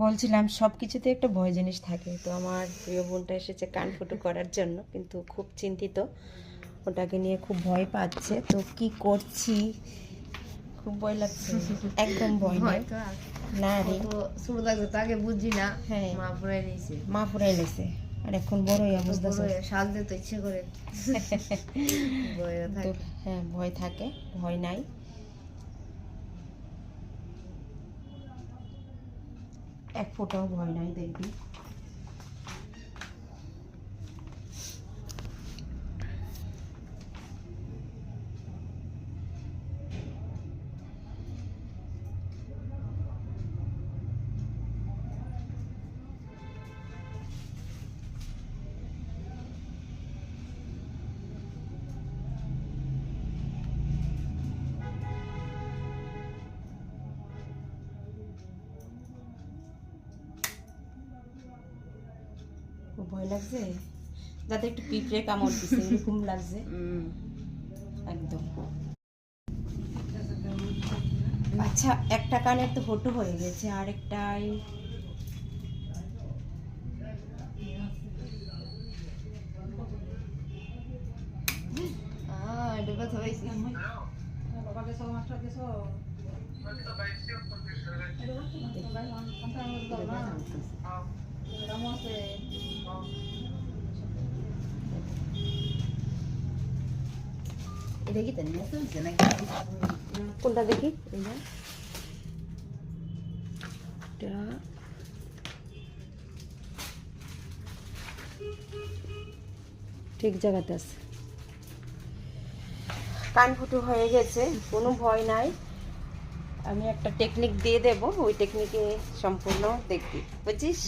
বলছিলাম সব কিছুতে একটা ভয় জিনিস থাকে। তো আমার প্রিয় বোনটা এসেছে কান ফুটো করার জন্য কিন্তু খুব চিন্তিত। ওটাকে নিয়ে খুব ভয় পাচ্ছে। তো কি করছি? খুব ভয় লাগছে। একদম ভয় হয়তো না রে। তো শুরু থাকবে তো আগে বুঝি না। হ্যাঁ। মা পুরাই নিয়েছে। মা পুরাই লেছে আর এখন বড় হইয়া বুঝতেছে শাল দিতে ইচ্ছে করে। তো থাকে। হ্যাঁ ভয় থাকে। ভয় নাই। এক ফোটাও ভয় নাই দেখবি। খুব ভয় লাগছে যাতে একটু পিঁপড়ে কামড় দিছে এরকম লাগছে। একদম। আচ্ছা একটা কানের তো ফটো হয়ে গেছে আরেকটাই। কোনটা দেখি ঠিক জায়গাতে আছে কান ফুটো হয়ে গেছে কোনো ভয় নাই আমি একটা টেকনিক দিয়ে দেব ওই টেকনিকে সম্পূর্ণ দেখবি বুঝছিস